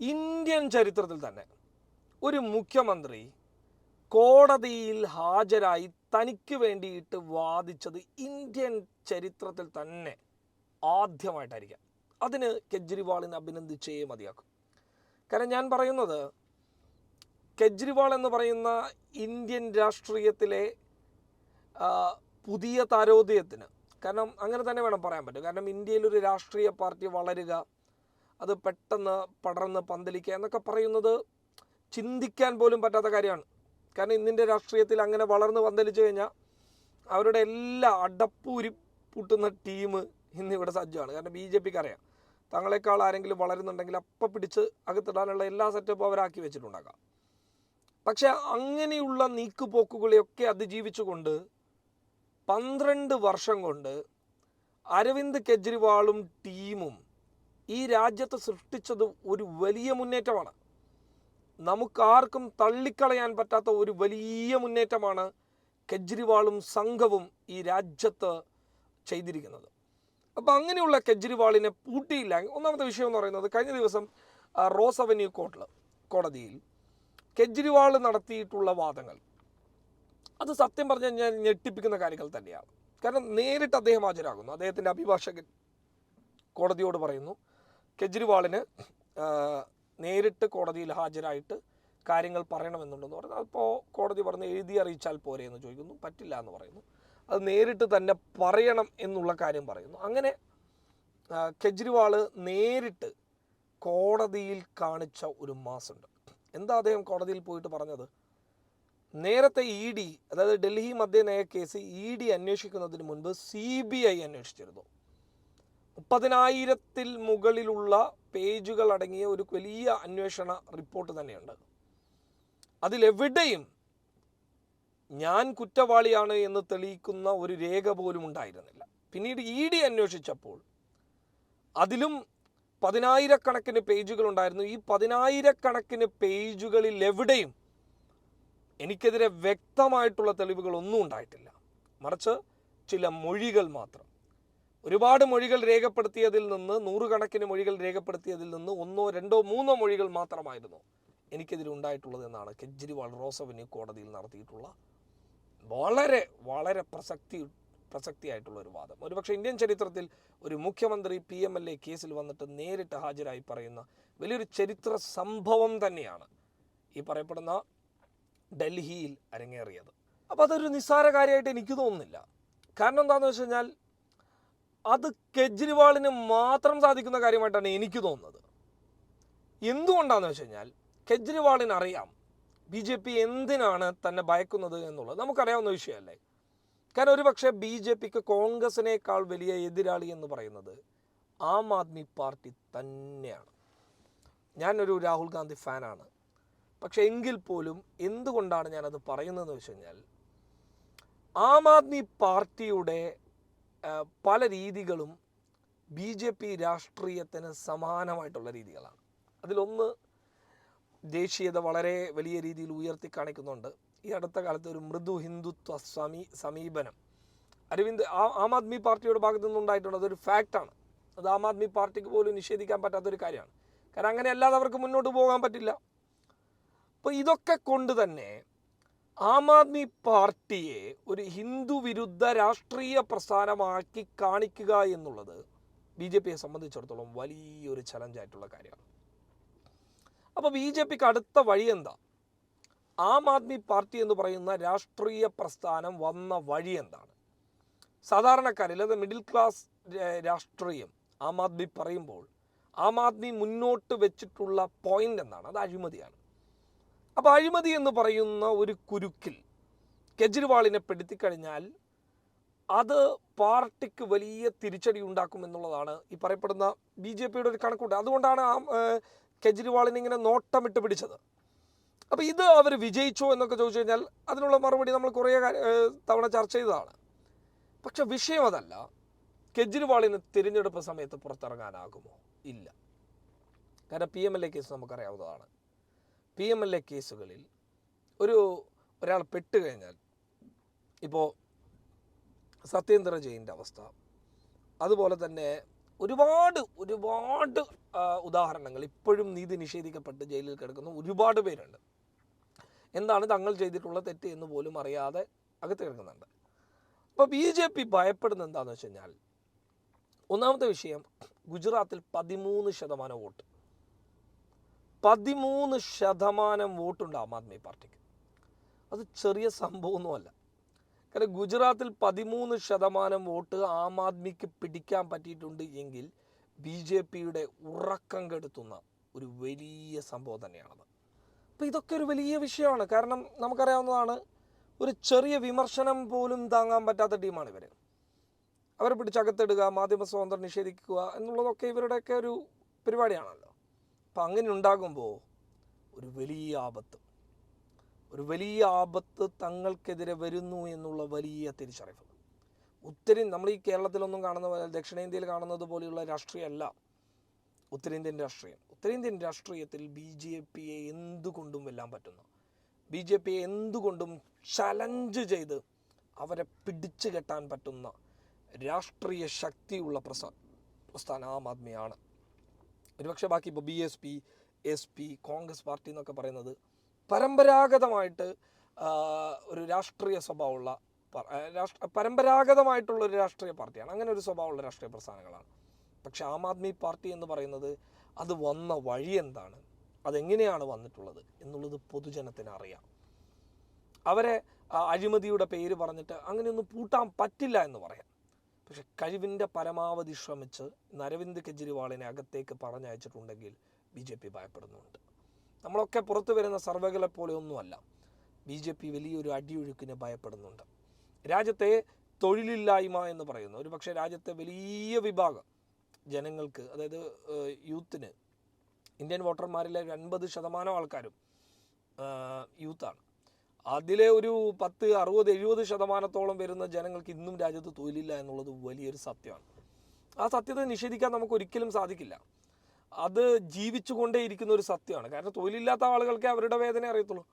Indian ചരിത്രത്തിൽ തന്നെ ഒരു മുഖ്യമന്ത്രി കോടതിയിൽ ഹാജരായി തനിക്ക് വേണ്ടിയിട്ട് വാദിച്ചത് ഇന്ത്യൻ ചരിത്രത്തിൽ തന്നെ ആദ്യമായിട്ടായിരിക്കാം. അതിന് കെജ്രിവാളിനെ അഭിനന്ദിച്ചേ മതിയാക്കും. കാരണം ഞാൻ പറയുന്നത് കെജ്രിവാൾ എന്ന് പറയുന്ന ഇന്ത്യൻ രാഷ്ട്രീയത്തിലെ പുതിയ താരോദയത്തിന് കാരണം അങ്ങനെ തന്നെ വേണം പറയാൻ പറ്റും. കാരണം ഇന്ത്യയിൽ ഒരു രാഷ്ട്രീയ പാർട്ടി വളരുക അത് പെട്ടെന്ന് പടർന്ന് പന്തലിക്കുക എന്നൊക്കെ പറയുന്നത് ചിന്തിക്കാൻ പോലും പറ്റാത്ത കാര്യമാണ്. കാരണം ഇന്നിന്റെ രാഷ്ട്രീയത്തിൽ അങ്ങനെ വളർന്ന് പന്തലിച്ചു കഴിഞ്ഞാൽ അവരുടെ എല്ലാ അടപ്പൂരി പൂട്ടുന്ന ടീം ഇന്നിവിടെ സജ്ജമാണ്. കാരണം ബി ജെ പിക്ക് അറിയാം. തങ്ങളെക്കാൾ ആരെങ്കിലും വളരുന്നുണ്ടെങ്കിൽ അപ്പം പിടിച്ച് അകത്തിടാനുള്ള എല്ലാ സെറ്റപ്പും അവരാക്കി വെച്ചിട്ടുണ്ടാകാം. പക്ഷേ അങ്ങനെയുള്ള നീക്കുപോക്കുകളെയൊക്കെ അതിജീവിച്ചുകൊണ്ട് പന്ത്രണ്ട് വർഷം കൊണ്ട് അരവിന്ദ് കെജ്രിവാളും ടീമും ഈ രാജ്യത്ത് സൃഷ്ടിച്ചത് ഒരു വലിയ മുന്നേറ്റമാണ്. നമുക്കാർക്കും തള്ളിക്കളയാൻ പറ്റാത്ത ഒരു വലിയ മുന്നേറ്റമാണ് കെജ്രിവാളും സംഘവും ഈ രാജ്യത്ത് ചെയ്തിരിക്കുന്നത്. അപ്പോൾ അങ്ങനെയുള്ള കെജ്രിവാളിനെ പൂട്ടിയില്ല. ഒന്നാമത്തെ വിഷയം എന്ന് പറയുന്നത് കഴിഞ്ഞ ദിവസം റോസ് അവന്യൂ കോർട്ടിൽ കോടതിയിൽ കെജ്രിവാൾ നടത്തിയിട്ടുള്ള വാദങ്ങൾ. അത് സത്യം പറഞ്ഞു കഴിഞ്ഞാൽ ഞെട്ടിപ്പിക്കുന്ന കാര്യങ്ങൾ തന്നെയാണ്. കാരണം നേരിട്ട് അദ്ദേഹം ഹാജരാകുന്നു. അദ്ദേഹത്തിന്റെ അഭിഭാഷകൻ കോടതിയോട് പറയുന്നു കെജ്രിവാളിന് നേരിട്ട് കോടതിയിൽ ഹാജരായിട്ട് കാര്യങ്ങൾ പറയണമെന്നുണ്ടെന്ന് പറഞ്ഞു അപ്പോൾ കോടതി പറഞ്ഞ് എഴുതി അറിയിച്ചാൽ പോരെ എന്ന് ചോദിക്കുന്നു. പറ്റില്ല എന്ന് പറയുന്നു. അത് നേരിട്ട് തന്നെ പറയണം എന്നുള്ള കാര്യം പറയുന്നു. അങ്ങനെ കെജ്രിവാൾ നേരിട്ട് കോടതിയിൽ കാണിച്ച ഒരു മാസമുണ്ട് എന്താ അദ്ദേഹം കോടതിയിൽ പോയിട്ട് പറഞ്ഞത്? നേരത്തെ ഇ ഡി അതായത് ഡൽഹി മദ്യനയ കേസ് ഇ ഡി അന്വേഷിക്കുന്നതിന് മുൻപ് സി ബി ഐ അന്വേഷിച്ചിരുന്നു. മുപ്പതിനായിരത്തിൽ മുകളിലുള്ള പേജുകൾ അടങ്ങിയ ഒരു വലിയ അന്വേഷണ റിപ്പോർട്ട് തന്നെയുണ്ട്. അതിലെവിടെയും ഞാൻ കുറ്റവാളിയാണ് എന്ന് തെളിയിക്കുന്ന ഒരു രേഖ പോലും ഉണ്ടായിരുന്നില്ല. പിന്നീട് ഇ ഡി അന്വേഷിച്ചപ്പോൾ അതിലും പതിനായിരക്കണക്കിന് പേജുകൾ ഉണ്ടായിരുന്നു. ഈ പതിനായിരക്കണക്കിന് പേജുകളിൽ എവിടെയും എനിക്കെതിരെ വ്യക്തമായിട്ടുള്ള തെളിവുകളൊന്നും ഉണ്ടായിട്ടില്ല. മറിച്ച് ചില മൊഴികൾ മാത്രം. ഒരുപാട് മൊഴികൾ രേഖപ്പെടുത്തിയതിൽ നിന്ന് നൂറുകണക്കിന് മൊഴികൾ രേഖപ്പെടുത്തിയതിൽ നിന്ന് ഒന്നോ രണ്ടോ മൂന്നോ മൊഴികൾ മാത്രമായിരുന്നു എനിക്കെതിരെ ഉണ്ടായിട്ടുള്ളത് എന്നാണ് കെജ്രിവാൾ റോസവന്യൂ കോടതിയിൽ നടത്തിയിട്ടുള്ള വളരെ വളരെ പ്രസക്തി പ്രസക്തിയായിട്ടുള്ള ഒരു വാദം. ഒരുപക്ഷെ ഇന്ത്യൻ ചരിത്രത്തിൽ ഒരു മുഖ്യമന്ത്രി പി എം എൽ എ കേസിൽ വന്നിട്ട് നേരിട്ട് ഹാജരായി പറയുന്ന വലിയൊരു ചരിത്ര സംഭവം തന്നെയാണ് ഈ പറയപ്പെടുന്ന ഡൽഹിയിൽ അരങ്ങേറിയത്. അപ്പോൾ അതൊരു നിസ്സാര കാര്യമായിട്ട് എനിക്ക് തോന്നുന്നില്ല. കാരണം എന്താണെന്ന് വെച്ച് കഴിഞ്ഞാൽ അത് കെജ്രിവാളിന് മാത്രം സാധിക്കുന്ന കാര്യമായിട്ടാണ് എനിക്ക് തോന്നുന്നത്. എന്തുകൊണ്ടാണെന്ന് വെച്ച് കഴിഞ്ഞാൽ കെജ്രിവാളിന് അറിയാം ബി ജെ പി എന്തിനാണ് തന്നെ ഭയക്കുന്നത് എന്നുള്ളത്. നമുക്കറിയാവുന്ന വിഷയമല്ലേ? കാരണം ഒരുപക്ഷെ ബി ജെ പിക്ക് കോൺഗ്രസിനേക്കാൾ വലിയ എതിരാളി എന്ന് പറയുന്നത് ആം ആദ്മി പാർട്ടി തന്നെയാണ്. ഞാനൊരു രാഹുൽ ഗാന്ധി ഫാനാണ്. പക്ഷെ എങ്കിൽ പോലും എന്തുകൊണ്ടാണ് ഞാനത് പറയുന്നതെന്ന് വെച്ച് കഴിഞ്ഞാൽ ആം ആദ്മി പാർട്ടിയുടെ പല രീതികളും ബി ജെ പി രാഷ്ട്രീയത്തിന് സമാനമായിട്ടുള്ള രീതികളാണ്. അതിലൊന്ന് ദേശീയത വളരെ വലിയ രീതിയിൽ ഉയർത്തി കാണിക്കുന്നുണ്ട്. ഈ അടുത്ത കാലത്ത് ഒരു മൃദു ഹിന്ദുത്വ സമീ സമീപനം. അരവിന്ദ് ആ- ആദ്മി പാർട്ടിയുടെ ഭാഗത്തു നിന്നുണ്ടായിട്ടുണ്ട് അതൊരു ഫാക്റ്റാണ്. അത് ആം ആദ്മി പാർട്ടിക്ക് പോലും നിഷേധിക്കാൻ പറ്റാത്തൊരു കാര്യമാണ്. കാരണം അങ്ങനെ അല്ലാതെ അവർക്ക് മുന്നോട്ട് പോകാൻ പറ്റില്ല. അപ്പോൾ ഇതൊക്കെ കൊണ്ട് തന്നെ ആം ആദ്മി പാർട്ടിയെ ഒരു ഹിന്ദു വിരുദ്ധ രാഷ്ട്രീയ പ്രസ്ഥാനമാക്കി കാണിക്കുക എന്നുള്ളത് ബി ജെ പിയെ സംബന്ധിച്ചിടത്തോളം വലിയൊരു ചലഞ്ചായിട്ടുള്ള കാര്യമാണ്. അപ്പോൾ ബി ജെ പിക്ക് അടുത്ത വഴി എന്താ? ആം ആദ്മി പാർട്ടി എന്ന് പറയുന്ന രാഷ്ട്രീയ പ്രസ്ഥാനം വന്ന വഴി എന്താണ്? സാധാരണക്കാരിൽ അത് മിഡിൽ ക്ലാസ് രാഷ്ട്രീയം ആം ആദ്മി പറയുമ്പോൾ ആം ആദ്മി മുന്നോട്ട് വെച്ചിട്ടുള്ള പോയിന്റ് എന്താണ്? അത് അഴിമതിയാണ്. അപ്പോൾ അഴിമതി എന്ന് പറയുന്ന ഒരു കുരുക്കിൽ കെജ്രിവാളിനെ പെടുത്തിക്കഴിഞ്ഞാൽ അത് പാർട്ടിക്ക് വലിയ തിരിച്ചടി ഉണ്ടാക്കും എന്നുള്ളതാണ് ഈ പറയപ്പെടുന്ന ബി ജെ പിയുടെ ഒരു കണക്കുണ്ട്. അതുകൊണ്ടാണ് ആ കെജ്രിവാളിനെ ഇങ്ങനെ നോട്ടമിട്ട് പിടിച്ചത്. അപ്പോൾ ഇത് അവർ വിജയിച്ചോ എന്നൊക്കെ ചോദിച്ചു കഴിഞ്ഞാൽ അതിനുള്ള മറുപടി നമ്മൾ കുറേ തവണ ചർച്ച ചെയ്തതാണ്. പക്ഷെ വിഷയം അതല്ല. കെജ്രിവാളിന് തിരഞ്ഞെടുപ്പ് സമയത്ത് പുറത്തിറങ്ങാനാകുമോ? ഇല്ല. കാരണം P M L A case നമുക്കറിയാവുന്നതാണ്. പി എം എൽ എ കേസുകളിൽ ഒരു ഒരാൾ പെട്ടുകഴിഞ്ഞാൽ ഇപ്പോൾ സത്യേന്ദ്ര ജയിന്റെ അവസ്ഥ അതുപോലെ തന്നെ ഒരുപാട് ഒരുപാട് ഉദാഹരണങ്ങൾ ഇപ്പോഴും നീതി നിഷേധിക്കപ്പെട്ട് ജയിലിൽ കിടക്കുന്ന ഒരുപാട് പേരുണ്ട്. എന്താണ് തങ്ങൾ ചെയ്തിട്ടുള്ള തെറ്റ് എന്ന് പോലും അറിയാതെ അകത്ത് കിടക്കുന്നുണ്ട്. അപ്പോൾ ബി ജെ പി ഭയപ്പെടുന്നത് എന്താണെന്ന് വെച്ച് കഴിഞ്ഞാൽ ഒന്നാമത്തെ വിഷയം ഗുജറാത്തിൽ പതിമൂന്ന് ശതമാനം വോട്ട്. പതിമൂന്ന് ശതമാനം വോട്ടുണ്ട് ആം ആദ്മി പാർട്ടിക്ക്. അത് ചെറിയ സംഭവമൊന്നുമല്ല. കാരണം ഗുജറാത്തിൽ പതിമൂന്ന് ശതമാനം വോട്ട് ആം ആദ്മിക്ക് പിടിക്കാൻ പറ്റിയിട്ടുണ്ട് എങ്കിൽ ബി ജെ പിയുടെ ഉറക്കം കെടുത്തുന്ന ഒരു വലിയ സംഭവം തന്നെയാണത്. അപ്പോൾ ഇതൊക്കെ ഒരു വലിയ വിഷയമാണ്. കാരണം നമുക്കറിയാവുന്നതാണ് ഒരു ചെറിയ വിമർശനം പോലും താങ്ങാൻ പറ്റാത്ത ടീമാണ് ഇവർ അവരെ പിടിച്ചകത്തിടുക മാധ്യമ സ്വാതന്ത്ര്യം നിഷേധിക്കുക എന്നുള്ളതൊക്കെ ഇവരുടെയൊക്കെ ഒരു പരിപാടിയാണല്ലോ. അപ്പം അങ്ങനെ ഉണ്ടാകുമ്പോൾ ഒരു വലിയ ആപത്ത്. ഒരു വലിയ ആപത്ത് തങ്ങൾക്കെതിരെ വരുന്നു എന്നുള്ള വലിയ തിരിച്ചറിവ്. ഉത്തരേ നമ്മൾ ഈ കേരളത്തിലൊന്നും കാണുന്ന ദക്ഷിണേന്ത്യയിൽ കാണുന്നത് പോലെയുള്ള രാഷ്ട്രീയമല്ല ഉത്തരേന്ത്യൻ രാഷ്ട്രീയം. ഉത്തരേന്ത്യൻ രാഷ്ട്രീയത്തിൽ ബി ജെ പിയെ എന്തുകൊണ്ടും വെല്ലാൻ പറ്റുന്നു. ബി ജെ പിയെ എന്തുകൊണ്ടും ചലഞ്ച് ചെയ്ത് അവരെ പിടിച്ചു കെട്ടാൻ പറ്റുന്ന രാഷ്ട്രീയ ശക്തിയുള്ള പ്രസ്ഥാനം ആം ആദ്മിയാണ്. ഒരുപക്ഷെ ബാക്കി ഇപ്പോൾ B S P S P Congress party എന്നൊക്കെ പറയുന്നത് പരമ്പരാഗതമായിട്ട് ഒരു രാഷ്ട്രീയ സ്വഭാവമുള്ള രാഷ്ട്ര പരമ്പരാഗതമായിട്ടുള്ള ഒരു രാഷ്ട്രീയ പാർട്ടിയാണ്. അങ്ങനെ ഒരു സ്വഭാവമുള്ള രാഷ്ട്രീയ പ്രസ്ഥാനങ്ങളാണ്. പക്ഷെ ആം ആദ്മി പാർട്ടി എന്ന് പറയുന്നത് അത് വന്ന വഴി എന്താണ്? അതെങ്ങനെയാണ് വന്നിട്ടുള്ളത് എന്നുള്ളത് പൊതുജനത്തിന് അറിയാം. അവരെ അഴിമതിയുടെ പേര് പറഞ്ഞിട്ട് അങ്ങനെയൊന്നും പൂട്ടാൻ പറ്റില്ല എന്ന് പറയാം. പക്ഷെ കഴിവിന്റെ പരമാവധി ശ്രമിച്ച് നരവിന്ദ് കെജ്രിവാളിനെ അകത്തേക്ക് പറഞ്ഞയച്ചിട്ടുണ്ടെങ്കിൽ ബി ജെ പി ഭയപ്പെടുന്നുണ്ട്. നമ്മളൊക്കെ പുറത്തു വരുന്ന സർവേകളെ പോലെയൊന്നുമല്ല ബി ജെ പി വലിയൊരു അടിയൊഴുക്കിന് ഭയപ്പെടുന്നുണ്ട്. രാജ്യത്തെ തൊഴിലില്ലായ്മ എന്ന് പറയുന്ന. ഒരു പക്ഷേ രാജ്യത്തെ വലിയ വിഭാഗം ജനങ്ങൾക്ക് അതായത് യൂത്തിന് ഇന്ത്യൻ വോട്ടർമാരിലെ ഒരു അൻപത് ശതമാനം ആൾക്കാരും യൂത്താണ്. അതിലെ ഒരു പത്ത് അറുപത് എഴുപത് ശതമാനത്തോളം വരുന്ന ജനങ്ങൾക്ക് ഇന്നും രാജ്യത്ത് തൊഴിലില്ല എന്നുള്ളത് വലിയൊരു സത്യമാണ്. ആ സത്യത്തെ നിഷേധിക്കാൻ നമുക്ക് ഒരിക്കലും സാധിക്കില്ല. അത് ജീവിച്ചുകൊണ്ടേയിരിക്കുന്ന ഒരു സത്യമാണ്. കാരണം തൊഴിലില്ലാത്ത ആളുകൾക്ക് അവരുടെ വേദന അറിയത്തുള്ളൂ.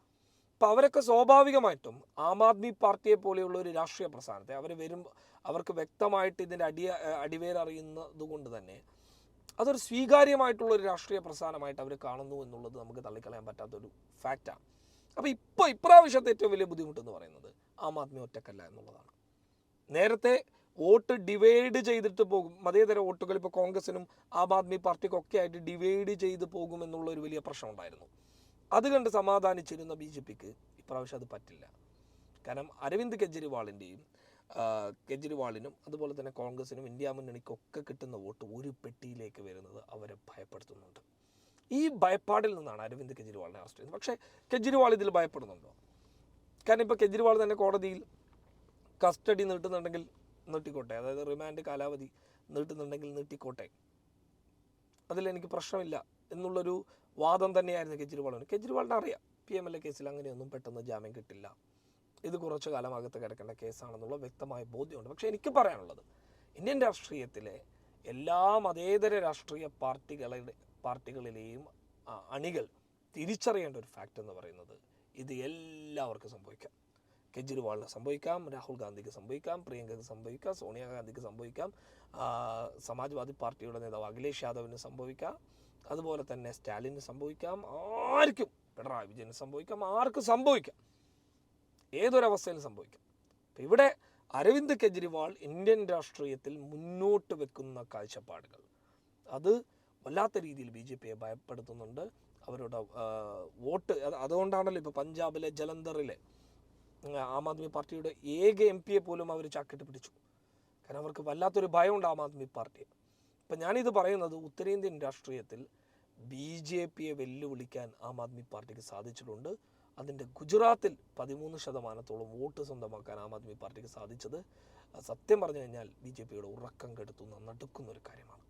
അപ്പോൾ അവരൊക്കെ സ്വാഭാവികമായിട്ടും ആം ആദ്മി പാർട്ടിയെ പോലെയുള്ള ഒരു രാഷ്ട്രീയ പ്രസ്ഥാനത്തെ അവർ വരും അവർക്ക് വ്യക്തമായിട്ട് ഇതിന്റെ അടിയ അടിവേരറിയുന്നത് കൊണ്ട് തന്നെ അതൊരു സ്വീകാര്യമായിട്ടുള്ള ഒരു രാഷ്ട്രീയ പ്രസ്ഥാനമായിട്ട് അവർ കാണുന്നു എന്നുള്ളത് നമുക്ക് തള്ളിക്കളയാൻ പറ്റാത്തൊരു ഫാക്റ്റാണ് അപ്പോൾ ഇപ്പോൾ ഇപ്രാവശ്യത്തെ ഏറ്റവും വലിയ ബുദ്ധിമുട്ടെന്ന് പറയുന്നത് ആം ആദ്മി ഒറ്റക്കല്ല എന്നുള്ളതാണ്. നേരത്തെ വോട്ട് ഡിവൈഡ് ചെയ്തിട്ട് പോകും മതേതര വോട്ടുകൾ ഇപ്പോൾ കോൺഗ്രസിനും ആം ആദ്മി പാർട്ടിക്കും ഒക്കെ ആയിട്ട് ഡിവൈഡ് ചെയ്ത് പോകും എന്നുള്ള ഒരു വലിയ പ്രശ്നം ഉണ്ടായിരുന്നു അത് കണ്ട് സമാധാനിച്ചിരുന്ന ബി ജെ പിക്ക് ഇപ്രാവശ്യം അത് പറ്റില്ല. കാരണം അരവിന്ദ് കെജ്രിവാളിന്റെയും കെജ്രിവാളിനും അതുപോലെ തന്നെ കോൺഗ്രസിനും ഇന്ത്യ മുന്നണിക്കൊക്കെ കിട്ടുന്ന വോട്ട് ഒരു പെട്ടിയിലേക്ക് വരുന്നത് അവരെ ഭയപ്പെടുത്തുന്നുണ്ട്. ഈ ഭയപ്പാടിൽ നിന്നാണ് അരവിന്ദ് കെജ്രിവാളിനെ അറസ്റ്റ് ചെയ്യുന്നത്. പക്ഷേ കെജ്രിവാൾ ഇതിൽ ഭയപ്പെടുന്നുണ്ടോ? കാരണം ഇപ്പോൾ കെജ്രിവാൾ തന്നെ കോടതിയിൽ കസ്റ്റഡി നീട്ടുന്നുണ്ടെങ്കിൽ നീട്ടിക്കോട്ടെ. അതായത് റിമാൻഡ് കാലാവധി നീട്ടുന്നുണ്ടെങ്കിൽ നീട്ടിക്കോട്ടെ. അതിലെനിക്ക് പ്രശ്നമില്ല എന്നുള്ളൊരു വാദം തന്നെയായിരുന്നു കെജ്രിവാളിന്. കെജ്രിവാളിനെ അറിയാം പി എം എൽ എ കേസിൽ അങ്ങനെയൊന്നും പെട്ടെന്ന് ജാമ്യം കിട്ടില്ല. ഇത് കുറച്ച് കാലമാകത്ത് കിടക്കേണ്ട കേസാണെന്നുള്ള വ്യക്തമായ ബോധ്യമുണ്ട്. പക്ഷേ എനിക്ക് പറയാനുള്ളത് ഇന്ത്യൻ രാഷ്ട്രീയത്തിലെ എല്ലാ മതേതര രാഷ്ട്രീയ പാർട്ടികളുടെ പാർട്ടികളിലെയും അണികൾ തിരിച്ചറിയേണ്ട ഒരു ഫാക്റ്റ് എന്ന് പറയുന്നത് ഇത് എല്ലാവർക്കും സംഭവിക്കാം. കെജ്രിവാളിന് സംഭവിക്കാം രാഹുൽ ഗാന്ധിക്ക് സംഭവിക്കാം പ്രിയങ്കയ്ക്ക് സംഭവിക്കാം സോണിയാഗാന്ധിക്ക് സംഭവിക്കാം സമാജ്വാദി പാർട്ടിയുടെ നേതാവ് അഖിലേഷ് യാദവിന് സംഭവിക്കാം അതുപോലെ തന്നെ സ്റ്റാലിന് സംഭവിക്കാം ആർക്കും പിണറായി വിജയന് സംഭവിക്കാം ആർക്കും സംഭവിക്കാം. ഏതൊരവസ്ഥയിലും സംഭവിക്കാം. അപ്പം ഇവിടെ അരവിന്ദ് കെജ്രിവാൾ ഇന്ത്യൻ രാഷ്ട്രീയത്തിൽ മുന്നോട്ട് വെക്കുന്ന കാഴ്ചപ്പാടുകൾ. അത് വല്ലാത്ത രീതിയിൽ ബി ജെ പിയെ ഭയപ്പെടുത്തുന്നുണ്ട്. അവരുടെ വോട്ട് അത് അതുകൊണ്ടാണല്ലോ ഇപ്പോൾ പഞ്ചാബിലെ ജലന്ധറിലെ ആം ആദ്മി പാർട്ടിയുടെ ഏക എം പിയെ പോലും അവർ ചാക്കിട്ട് പിടിച്ചു. കാരണം അവർക്ക് വല്ലാത്തൊരു ഭയമുണ്ട് ആം ആദ്മി പാർട്ടിയെ അപ്പം ഞാനിത് പറയുന്നത് ഉത്തരേന്ത്യൻ രാഷ്ട്രീയത്തിൽ ബി ജെ പിയെ വെല്ലുവിളിക്കാൻ ആം ആദ്മി പാർട്ടിക്ക് സാധിച്ചിട്ടുണ്ട്. അതിന്റെ ഗുജറാത്തിൽ പതിമൂന്ന് ശതമാനത്തോളം വോട്ട് സ്വന്തമാക്കാൻ ആം ആദ്മി പാർട്ടിക്ക് സാധിച്ചത്. സത്യം പറഞ്ഞു കഴിഞ്ഞാൽ ബി ജെ പിയുടെ ഉറക്കം കെടുത്തുന്ന നടുക്കുന്നൊരു കാര്യമാണ്.